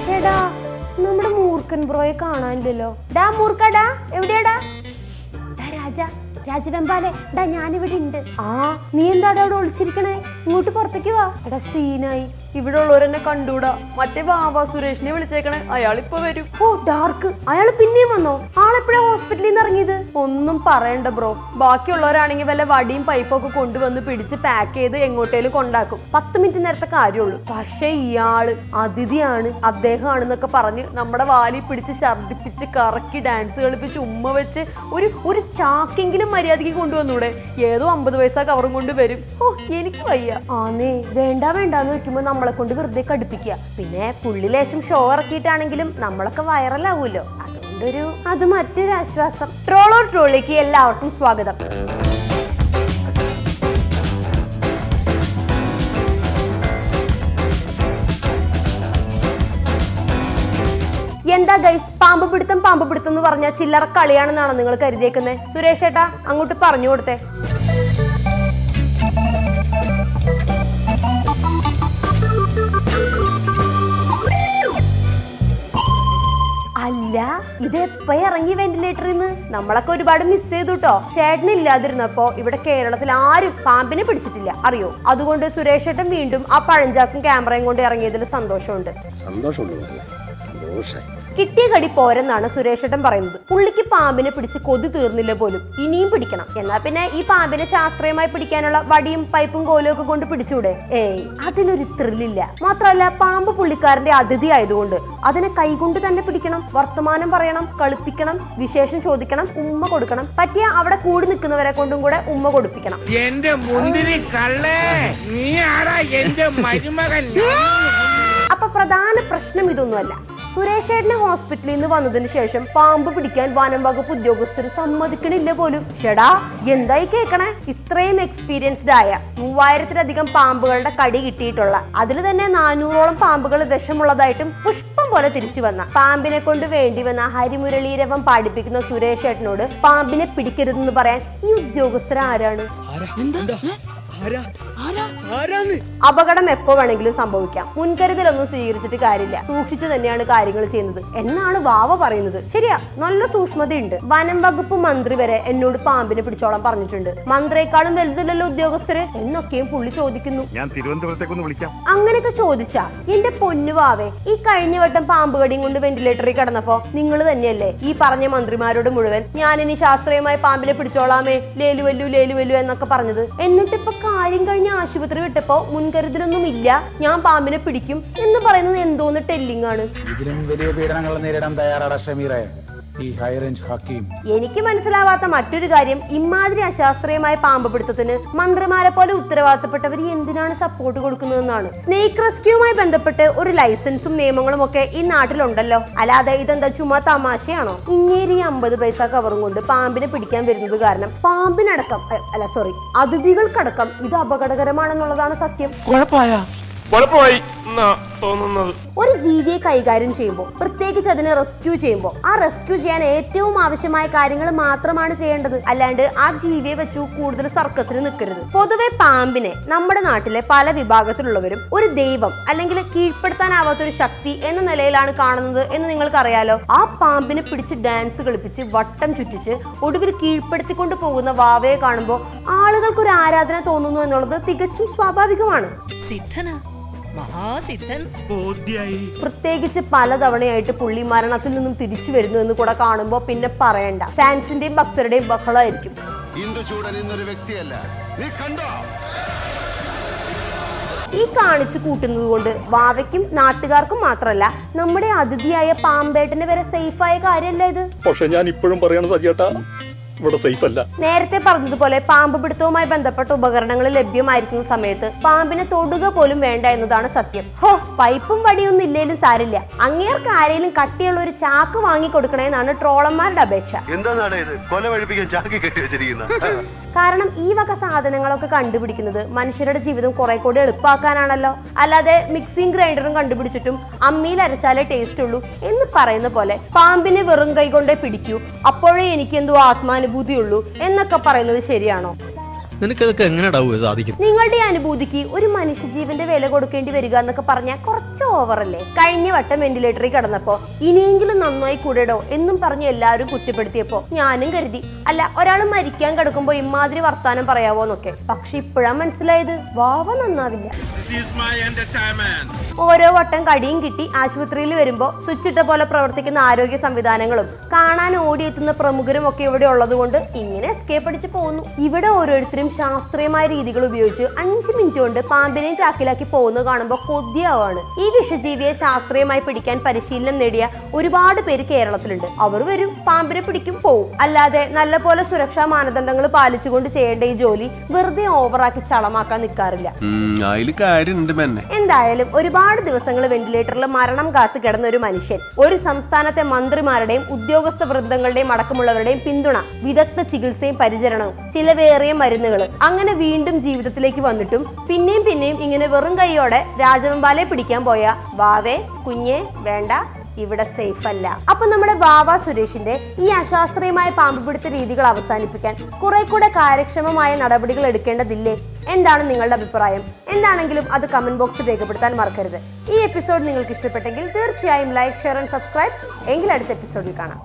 ഷെടാ നമ്മുടെ മൂർഖൻ ബ്രോയെ കാണാനില്ലല്ലോ. ഡാ മൂർഖടാ എവിടെയാടാ? രാജ രാജവെമ്പാലെ. ഡാ ഞാനിവിടെ ഉണ്ട്. ആ നീ എന്താടാ അവിടെ ഒളിച്ചിരിക്കണേ? ഇങ്ങോട്ട് പുറത്തേക്ക് വാ. എടാ സീനായി. ഇവിടെ ഉള്ളവരെന്നെ കണ്ടൂടാ. മറ്റേ വാവാ സുരേഷിനെ വിളിച്ചേക്കണേ. അയാൾ ഇപ്പൊ വരും. ഓ ഡാർക്ക്. അയാൾ പിന്നെയും വന്നോ? ആളെപ്പോഴാ ഹോസ്പിറ്റലിൽ നിന്ന് ഇറങ്ങിയത്? ഒന്നും പറയണ്ട ബ്രോ. ബാക്കിയുള്ളവരാണെങ്കിൽ വല്ല വടിയും പൈപ്പും ഒക്കെ കൊണ്ടുവന്ന് പിടിച്ച് പാക്ക് ചെയ്ത് എങ്ങോട്ടേലും കൊണ്ടാക്കും. പത്ത് മിനിറ്റ് നേരത്തെ കാര്യമുള്ളൂ. പക്ഷേ ഇയാൾ അതിഥിയാണ്. അദ്ദേഹമാണെന്നൊക്കെ പറഞ്ഞ് നമ്മുടെ വാലി പിടിച്ച് ഛർദിപ്പിച്ച് കറക്കി ഡാൻസ് കളിപ്പിച്ച് ഉമ്മ വെച്ച് ഒരു ഒരു ചാക്കെങ്കിലും മര്യാദയ്ക്ക് കൊണ്ടുവന്നൂടെ? ഏതോ അമ്പത് പൈസ കവറും കൊണ്ട് വരും. ഓ എനിക്ക് വയ്യ. ആന്നേ വേണ്ട വേണ്ടാന്ന് വെക്കുമ്പോ നമ്മളെ കൊണ്ട് വെറുതെ കടുപ്പിക്കുക. പിന്നെ പുള്ളി ലേശം ഷോ ഇറക്കിയിട്ടാണെങ്കിലും നമ്മളൊക്കെ വൈറലാവുമല്ലോ അതുകൊണ്ടൊരു അത് മറ്റൊരു ആശ്വാസം. ട്രോളോ ട്രോളിലേക്ക് എല്ലാവർക്കും സ്വാഗതം. എന്താ ഗൈസ് പാമ്പ് പിടുത്തം പാമ്പ് പിടുത്തം എന്ന് പറഞ്ഞാൽ ചില്ലറ കളിയാണെന്നാണോ നിങ്ങൾ കരുതിയേക്കുന്നത് സുരേഷ് ഏട്ടാ അങ്ങോട്ട് പറഞ്ഞു കൊടുത്തേ. ഇത് ഇറങ്ങി വെന്റിലേറ്ററിൽ നിന്ന് നമ്മളൊക്കെ ഒരുപാട് മിസ് ചെയ്തു കേട്ടോ ചേട്ടൻ ഇല്ലാതിരുന്നപ്പോ ഇവിടെ കേരളത്തിൽ ആരും പാമ്പിനെ പിടിച്ചിട്ടില്ല. അറിയോ? അതുകൊണ്ട് സുരേഷ് ഏട്ടൻ വീണ്ടും ആ പഴഞ്ചാക്കും ക്യാമറയും കൊണ്ട് ഇറങ്ങിയതിൽ സന്തോഷമുണ്ട്. സന്തോഷമുണ്ട്. കിട്ടിയ കടി പോരെന്നാണ് സുരേഷേട്ടൻ പറയുന്നത്. പുള്ളിക്ക് പാമ്പിനെ പിടിച്ച് കൊതി തീർന്നില്ല പോലും. ഇനിയും പിടിക്കണം. എന്നാ പിന്നെ ഈ പാമ്പിനെ ശാസ്ത്രീയമായി പിടിക്കാനുള്ള വടിയും പൈപ്പും കോലും ഒക്കെ കൊണ്ട് പിടിച്ചൂടെ? ഏയ് അതിനൊരു ത്രില്ലില്ല മാത്രമല്ല പാമ്പ് പുള്ളിക്കാരന്റെ അതിഥി ആയതുകൊണ്ട്. അതിനെ കൈകൊണ്ട് തന്നെ പിടിക്കണം വർത്തമാനം പറയണം കളിപ്പിക്കണം വിശേഷം ചോദിക്കണം ഉമ്മ കൊടുക്കണം. പറ്റിയ അവിടെ കൂടി നിൽക്കുന്നവരെ കൊണ്ടും കൂടെ ഉമ്മ കൊടുപ്പിക്കണം. എന്റെ മുന്തിരി കള്ളേ നീ ആരാ എന്റെ മരുമകൻ? അപ്പൊ പ്രധാന പ്രശ്നം ഇതൊന്നുമല്ല. സുരേഷ് ഏട്ടനെ ഹോസ്പിറ്റലിൽ നിന്ന് വന്നതിന് ശേഷം പാമ്പ് പിടിക്കാൻ വനം വകുപ്പ് ഉദ്യോഗസ്ഥർ സമ്മതിക്കണില്ല പോലും. ഷെടാ എന്തായി കേക്കണേ? ഇത്രയും എക്സ്പീരിയൻസ്ഡ് ആയ മൂവായിരത്തിലധികം പാമ്പുകളുടെ കടി കിട്ടിയിട്ടുള്ള അതിൽ തന്നെ നാനൂറോളം പാമ്പുകൾ വിഷമുള്ളതായിട്ടും പുഷ്പം പോലെ തിരിച്ചു വന്ന പാമ്പിനെ കൊണ്ട് വേണ്ടി വന്ന ഹരിമുരളീരവം പാടിപ്പിക്കുന്ന സുരേഷ് ഏട്ടനോട് പാമ്പിനെ പിടിക്കരുതെന്ന് പറയാൻ ഈ ഉദ്യോഗസ്ഥർ ആരാണ്? അപകടം എപ്പോ വേണമെങ്കിലും സംഭവിക്കാം. മുൻകരുതലൊന്നും സ്വീകരിച്ചിട്ട് കാര്യമില്ല. സൂക്ഷിച്ചു തന്നെയാണ് കാര്യങ്ങൾ ചെയ്യുന്നത്. എന്നാണ് വാവ പറയുന്നത്. ശരിയാ നല്ല സൂക്ഷ്മതയുണ്ട്. വനം വകുപ്പ് മന്ത്രി വരെ എന്നോട് പാമ്പിനെ പിടിച്ചോളാൻ പറഞ്ഞിട്ടുണ്ട്. മന്ത്രിയെക്കാളും വലുതല്ലല്ലോ ഉദ്യോഗസ്ഥര് എന്നൊക്കെയും പുള്ളി ചോദിക്കുന്നു. ഞാൻ തിരുവനന്തപുരത്തേക്കൊന്ന് വിളിക്കാം. അങ്ങനെയൊക്കെ ചോദിച്ചാ എന്റെ പൊന്നു വാവേ ഈ കഴിഞ്ഞ വട്ടം പാമ്പ് കടിയും കൊണ്ട് വെന്റിലേറ്ററിൽ കിടന്നപ്പോ നിങ്ങൾ തന്നെയല്ലേ ഈ പറഞ്ഞ മന്ത്രിമാരോട് മുഴുവൻ ഞാൻ ഇനി ശാസ്ത്രീയമായി പാമ്പിനെ പിടിച്ചോളാമേ ലേലുവല്ലു ലേലുവല്ലു എന്നൊക്കെ പറഞ്ഞത്? എന്നിട്ട് ഇപ്പൊ കാര്യം കഴിഞ്ഞ് ആശുപത്രി വിട്ടപ്പോ മുൻകരുതലൊന്നും ഇല്ല ഞാൻ പാമ്പിനെ പിടിക്കും എന്ന് പറയുന്നത് എന്തോന്ന് ടെല്ലിംഗ് ആണ്. ഇതിലും വലിയ പീഡനങ്ങൾ നേരിടാൻ തയ്യാറാണ് ഷമീറെ. ഈ ഹൈ റേഞ്ച് ഹക്കീം എനിക്ക് മനസ്സിലാവാത്ത മറ്റൊരു കാര്യം ഇമാതിരി അശാസ്ത്രീയമായ പാമ്പ് പിടുത്തത്തിന് മന്ത്രിമാരെ പോലെ ഉത്തരവാദിത്തപ്പെട്ടവർ എന്തിനാണ് സപ്പോർട്ട് കൊടുക്കുന്നതെന്നാണ്. സ്നേക്ക് റെസ്ക്യൂമായി ബന്ധപ്പെട്ട് ഒരു ലൈസൻസും നിയമങ്ങളും ഒക്കെ ഈ നാട്ടിലുണ്ടല്ലോ. അല്ലാതെ ഇതെന്താ ചുമ്മാ തമാശയാണോ? ഇങ്ങേരി അമ്പത് പൈസ കവറും കൊണ്ട് പാമ്പിനെ പിടിക്കാൻ വരുന്നത് കാരണം പാമ്പിനടക്കം അല്ല സോറി അതിഥികൾക്കടക്കം ഇത് അപകടകരമാണെന്നുള്ളതാണ് സത്യം. കുഴപ്പമായ? തോന്നുന്നത്. ഒരു ജീവിയെ കൈകാര്യം ചെയ്യുമ്പോൾ പ്രത്യേകിച്ച് അതിനെ റെസ്ക്യൂ ചെയ്യുമ്പോൾ ആ റെസ്ക്യൂ ചെയ്യാൻ ഏറ്റവും ആവശ്യമായ കാര്യങ്ങൾ മാത്രമാണ് ചെയ്യേണ്ടത്. അല്ലാണ്ട് ആ ജീവിയെ വെച്ചു കൂടുതൽ സർക്കസിന് നിൽക്കരുത്. പൊതുവെ പാമ്പിനെ നമ്മുടെ നാട്ടിലെ പല വിഭാഗത്തിലുള്ളവരും ഒരു ദൈവം അല്ലെങ്കിൽ കീഴ്പ്പെടുത്താനാവാത്ത ഒരു ശക്തി എന്ന നിലയിലാണ് കാണുന്നത് എന്ന് നിങ്ങൾക്കറിയാലോ. ആ പാമ്പിനെ പിടിച്ച് ഡാൻസ് കളിപ്പിച്ച് വട്ടം ചുറ്റിച്ച് ഒടുവിൽ കീഴ്പ്പെടുത്തിക്കൊണ്ട് പോകുന്ന വാവയെ കാണുമ്പോൾ ആളുകൾക്ക് ഒരു ആരാധന തോന്നുന്നു എന്നുള്ളത് തികച്ചും സ്വാഭാവികമാണ്. സിദ്ധനാ. മഹാസിദ്ധൻ. പ്രത്യേകിച്ച് പലതവണയായിട്ട് പുള്ളി മരണത്തിൽ നിന്നും തിരിച്ചു വരുന്നു എന്ന് കൂടെ കാണുമ്പോ പിന്നെ പറയണ്ട. ഫാൻസിന്റെയും ഭക്തരുടെയും ബഹളമായിരിക്കും. ഇന്ദുചൂടൻ ഇന്നൊരു വ്യക്തിയല്ല. നീ കണ്ടോ? ഈ കാണിച്ചു കൂട്ടുന്നത് കൊണ്ട് വാവയ്ക്കും നാട്ടുകാർക്കും മാത്രമല്ല നമ്മുടെ അതിഥിയായ പാമ്പേട്ടന് വരെ സേഫായ കാര്യമല്ല ഇത്. പക്ഷെ ഞാൻ ഇപ്പോഴും പറയണ സജിയേട്ടാ ഇവിടെ സേഫ് അല്ല. നേരത്തെ പറഞ്ഞതുപോലെ പാമ്പ് പിടുത്തവുമായി ബന്ധപ്പെട്ട ഉപകരണങ്ങൾ ലഭ്യമായിരിക്കുന്ന സമയത്ത് പാമ്പിനെ തൊടുക പോലും വേണ്ട എന്നതാണ് സത്യം. ഹോ പൈപ്പും വടിയൊന്നും ഇല്ലേലും സാരില്ല. അങ്ങേർക്ക് ആരെങ്കിലും കട്ടിയുള്ള ഒരു ചാക്ക് വാങ്ങി കൊടുക്കണേന്നാണ് ട്രോളന്മാരുടെ അപേക്ഷ. എന്താണ് ഇത്? കൊല വഴിപ്പിക്കാൻ ചാക്കി കെട്ടി വെച്ചിരിക്കുന്ന. കാരണം ഈ വക സാധനങ്ങളൊക്കെ കണ്ടുപിടിക്കുന്നത് മനുഷ്യരുടെ ജീവിതം കുറെ കൂടി എളുപ്പമാക്കാനാണല്ലോ അല്ലാതെ മിക്സിംഗ് ഗ്രൈൻഡറും കണ്ടുപിടിച്ചിട്ടും അമ്മിയിൽ അരച്ചാലേ ടേസ്റ്റ് ഉള്ളൂ എന്ന് പറയുന്ന പോലെ പാമ്പിനെ വെറും കൈ കൊണ്ടേ പിടിക്കൂ. അപ്പോഴേ എനിക്ക് എന്തോ ആത്മാനുഭൂതി ഉള്ളൂ എന്നൊക്കെ പറയുന്നത് ശരിയാണോ? നിനക്കതൊക്കെ എങ്ങനെടാ സാധിക്കും നിങ്ങളുടെ അനുഭൂതിക്ക് ഒരു മനുഷ്യജീവന്റെ വില കൊടുക്കേണ്ടി വരിക എന്നൊക്കെ പറഞ്ഞാൽ കുറച്ച് ഓവറല്ലേ? കഴിഞ്ഞ വട്ടം വെന്റിലേറ്ററിൽ കിടന്നപ്പോ ഇനിയെങ്കിലും നന്നായി കൂടെടോ എന്നും പറഞ്ഞ് എല്ലാവരും കുറ്റപ്പെടുത്തിയപ്പോ ഞാനും കരുതി. അല്ല ഒരാൾ മരിക്കാൻ കിടക്കുമ്പോ ഇമാതിരി വർത്താനം പറയാവോന്നൊക്കെ. പക്ഷെ ഇപ്പോഴാ മനസ്സിലായത്. വാവ നന്നാവില്ല. ഓരോ വട്ടം കടിയും കിട്ടി ആശുപത്രിയിൽ വരുമ്പോൾ സ്വിച്ചിട്ട പോലെ പ്രവർത്തിക്കുന്ന ആരോഗ്യ സംവിധാനങ്ങളും. കാണാൻ ഓടിയെത്തുന്ന പ്രമുഖരും ഒക്കെ ഇവിടെ ഉള്ളതുകൊണ്ട് ഇങ്ങനെ എസ്കേപ്പ് അടിച്ച് പോകുന്നു ഇവിടെ ഓരോരുത്തരും ശാസ്ത്രീയമായ രീതികൾ ഉപയോഗിച്ച് അഞ്ച് മിനിറ്റ് കൊണ്ട് പാമ്പിനെയും ചാക്കിലാക്കി പോകുന്നത് കാണുമ്പോൾ കൊതിയാവാണ്. ഈ വിഷജീവിയെ ശാസ്ത്രീയമായി പിടിക്കാൻ പരിശീലനം നേടിയ ഒരുപാട് പേര് കേരളത്തിലുണ്ട്. അവർ വരും പാമ്പിനെ പിടിക്കും പോവും. അല്ലാതെ നല്ല പോലെ സുരക്ഷാ മാനദണ്ഡങ്ങൾ പാലിച്ചുകൊണ്ട് ചെയ്യേണ്ട ഈ ജോലി വെറുതെ ഓവറാക്കി ചളമാക്കാൻ നിൽക്കാറില്ല എന്തായാലും ഒരുപാട് ദിവസങ്ങൾ വെന്റിലേറ്ററിൽ മരണം കാത്തു കിടന്ന ഒരു മനുഷ്യൻ. ഒരു സംസ്ഥാനത്തെ മന്ത്രിമാരുടെയും ഉദ്യോഗസ്ഥ വൃന്ദങ്ങളുടെയും അടക്കമുള്ളവരുടെയും പിന്തുണ വിദഗ്ധ ചികിത്സയും പരിചരണവും ചിലവേറിയ മരുന്നുകൾ അങ്ങനെ വീണ്ടും ജീവിതത്തിലേക്ക് വന്നിട്ടും പിന്നെയും പിന്നെയും ഇങ്ങനെ വെറും കൈയോടെ രാജവെമ്പാലെ പിടിക്കാൻ പോയ വാവേ കുഞ്ഞേ വേണ്ട ഇവിടെ സേഫ് അല്ല. അപ്പൊ നമ്മുടെ ബാബ സുരേഷിന്റെ ഈ അശാസ്ത്രീയമായ പാമ്പുപിടുത്ത രീതികൾ അവസാനിപ്പിക്കാൻ കുറെ കൂടെ കാര്യക്ഷമമായ നടപടികൾ എടുക്കേണ്ടതില്ലേ? എന്താണ് നിങ്ങളുടെ അഭിപ്രായം? എന്താണെങ്കിലും അത് കമന്റ് ബോക്സിൽ രേഖപ്പെടുത്താൻ മറക്കരുത്. ഈ എപ്പിസോഡ് നിങ്ങൾക്ക് ഇഷ്ടപ്പെട്ടെങ്കിൽ തീർച്ചയായും ലൈക്ക് ഷെയർ ആൻഡ് സബ്സ്ക്രൈബ് എങ്കിൽ അടുത്ത എപ്പിസോഡിൽ കാണാം.